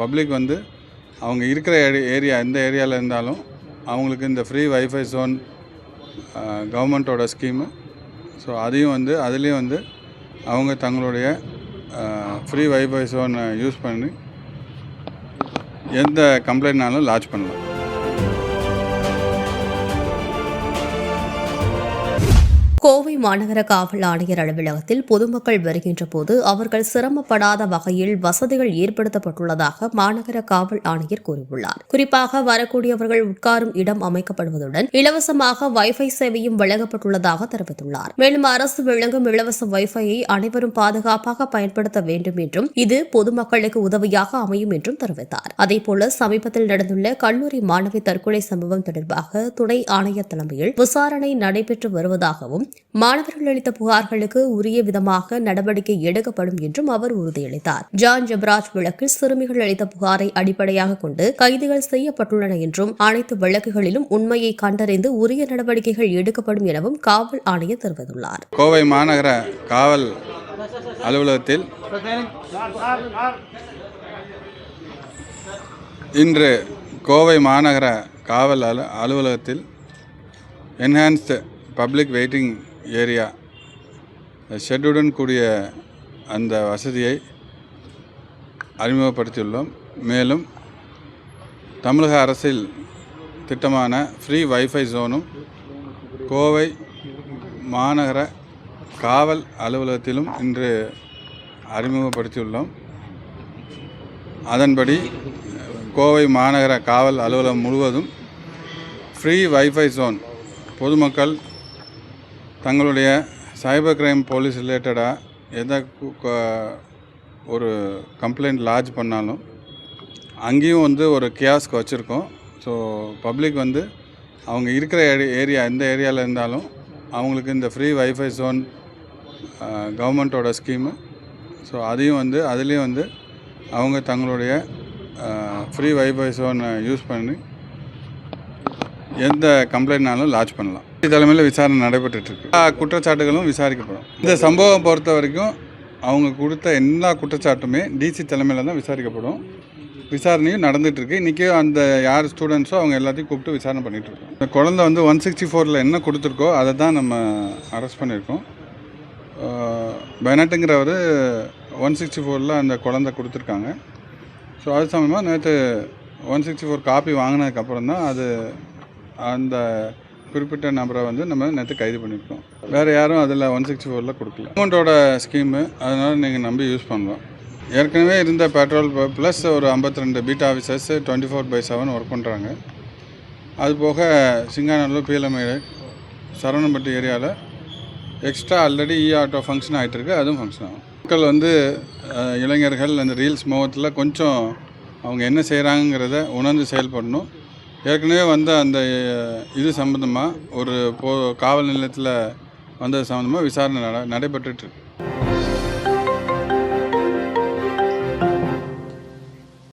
Public வந்து அவங்க இருக்கிற ஏரி ஏரியா எந்த ஏரியாவில் இருந்தாலும் அவங்களுக்கு இந்த ஃப்ரீ வைஃபை ஜோன் கவர்மெண்ட்டோட ஸ்கீமு ஸோ அதையும் வந்து அதுலேயும் வந்து அவங்க தங்களுடைய ஃப்ரீ வைஃபை ஜோனை யூஸ் பண்ணி எந்த கம்ப்ளைண்ட்னாலும் லாட்ச் பண்ணலாம். கோவை மாநகர காவல் ஆணையர் அலுவலகத்தில் பொதுமக்கள் வருகின்ற போது அவர்கள் சிரமப்படாத வகையில் வசதிகள் ஏற்படுத்தப்பட்டுள்ளதாக மாநகர காவல் ஆணையர் கூறியுள்ளார். குறிப்பாக வரக்கூடியவர்கள் உட்காரும் இடம் அமைக்கப்படுவதுடன் இலவசமாக வைஃபை சேவையும் வழங்கப்பட்டுள்ளதாக தெரிவித்துள்ளார். மேலும் அரசு வழங்கும் இலவச வைஃபையை அனைவரும் பாதுகாப்பாக பயன்படுத்த வேண்டும் என்றும் இது பொதுமக்களுக்கு உதவியாக அமையும் என்றும் தெரிவித்தார். அதேபோல சமீபத்தில் நடந்துள்ள கல்லூரி மாணவி தற்கொலை சம்பவம் தொடர்பாக துணை ஆணையர் தலைமையில் விசாரணை நடைபெற்று வருவதாகவும் மாணவர்கள் அளித்த புகார்களுக்கு உரிய விதமாக நடவடிக்கை எடுக்கப்படும் என்றும் அவர் உறுதியளித்தார். ஜான் ஜப்ராஜ் வழக்கில் சிறுமிகள் அளித்த புகாரை அடிப்படையாக கொண்டு கைதுகள் செய்யப்பட்டுள்ளன என்றும் அனைத்து வழக்குகளிலும் உண்மையை கண்டறிந்து உரிய நடவடிக்கைகள் எடுக்கப்படும் எனவும் காவல் ஆணையர் தெரிவித்துள்ளார். கோவை மாநகர காவல் அலுவலகத்தில் இன்று கோவை மாநகர காவல் அலுவலகத்தில் என்ஹான்ஸ்டு பப்ளிக் வெயிட்டிங் ஏரியா ஷெட்டுடன் கூடிய அந்த வசதியை அறிமுகப்படுத்தியுள்ளோம். மேலும் தமிழக அரசில் திட்டமான ஃப்ரீ வைஃபை ஜோனும் கோவை மாநகர காவல் அலுவலகத்திலும் இன்று அறிமுகப்படுத்தியுள்ளோம். அதன்படி கோவை மாநகர காவல் அலுவலகம் முழுவதும் ஃப்ரீ வைஃபை ஜோன் பொதுமக்கள் தங்களுடைய சைபர் கிரைம் போலீஸ் ரிலேட்டடாக எதை ஒரு கம்ப்ளைண்ட் லாட்ஜ் பண்ணாலும் அங்கேயும் வந்து ஒரு கியாஸ்க் வச்சுருக்கோம். ஸோ பப்ளிக் வந்து அவங்க இருக்கிற ஏரியா எந்த ஏரியாவில் இருந்தாலும் அவங்களுக்கு இந்த ஃப்ரீ வைஃபை ஜோன் கவர்மெண்ட்டோட ஸ்கீமு ஸோ அதையும் வந்து அதுலேயும் வந்து அவங்க தங்களுடைய ஃப்ரீ வைஃபை ஜோனை யூஸ் பண்ணி எந்த கம்ப்ளைண்ட்னாலும் லாட்ச் பண்ணலாம். தலைமையில் விசாரணை நடைபெற்றுட்டு எல்லா குற்றச்சாட்டுகளும் விசாரிக்கப்படும். இந்த சம்பவம் பொறுத்த வரைக்கும் அவங்க கொடுத்த எல்லா குற்றச்சாட்டுமே டிசி தலைமையில் தான் விசாரிக்கப்படும். விசாரணையும் நடந்துட்டு இருக்கு இன்றைக்கி அந்த யார் ஸ்டூடெண்ட்ஸோ அவங்க எல்லாத்தையும் கூப்பிட்டு விசாரணை பண்ணிட்டு இருக்கோம் இந்த குழந்தை வந்து ஒன் சிக்ஸ்டி ஃபோரில் என்ன கொடுத்துருக்கோ அதை தான் நம்ம அரெஸ்ட் பண்ணியிருக்கோம். பெனட்டுங்கிறவர் ஒன் சிக்ஸ்டி ஃபோரில் அந்த குழந்தை கொடுத்துருக்காங்க. ஸோ அது சமயமாக நேற்று ஒன் சிக்ஸ்டி ஃபோர் காப்பி வாங்கினதுக்கப்புறம் தான் அது அந்த குறிப்பிட்ட நபரை வந்து நம்ம நேற்று கைது பண்ணியிருக்கோம் வேறு யாரும் அதில் ஒன் சிக்ஸ்டி ஃபோரில் கொடுக்கல. அமௌண்ட்டோட ஸ்கீமு அதனால் நீங்கள் நம்பி யூஸ் பண்ணலாம் ஏற்கனவே இருந்த பெட்ரோல் ப்ளஸ் ஒரு 52 ரெண்டு beat officers twenty four by seven work பண்ணுறாங்க அது போக சிங்காநல்லூர் பீலமேடு சரவணம்பட்டு ஏரியாவில் extra e already e auto function ஆகிட்டுருக்கு அதுவும் ஃபங்க்ஷன் ஆகும். மக்கள் வந்து இளைஞர்கள் அந்த ரீல்ஸ் முகத்தில் கொஞ்சம் அவங்க என்ன செய்கிறாங்கிறத உணர்ந்து செயல்படணும். ஏற்கனவே வந்த அந்த இது சம்மந்தமாக ஒரு போ காவல் நிலையத்தில் வந்தது சம்மந்தமாக விசாரணை நட நடைபெற்றுட்டு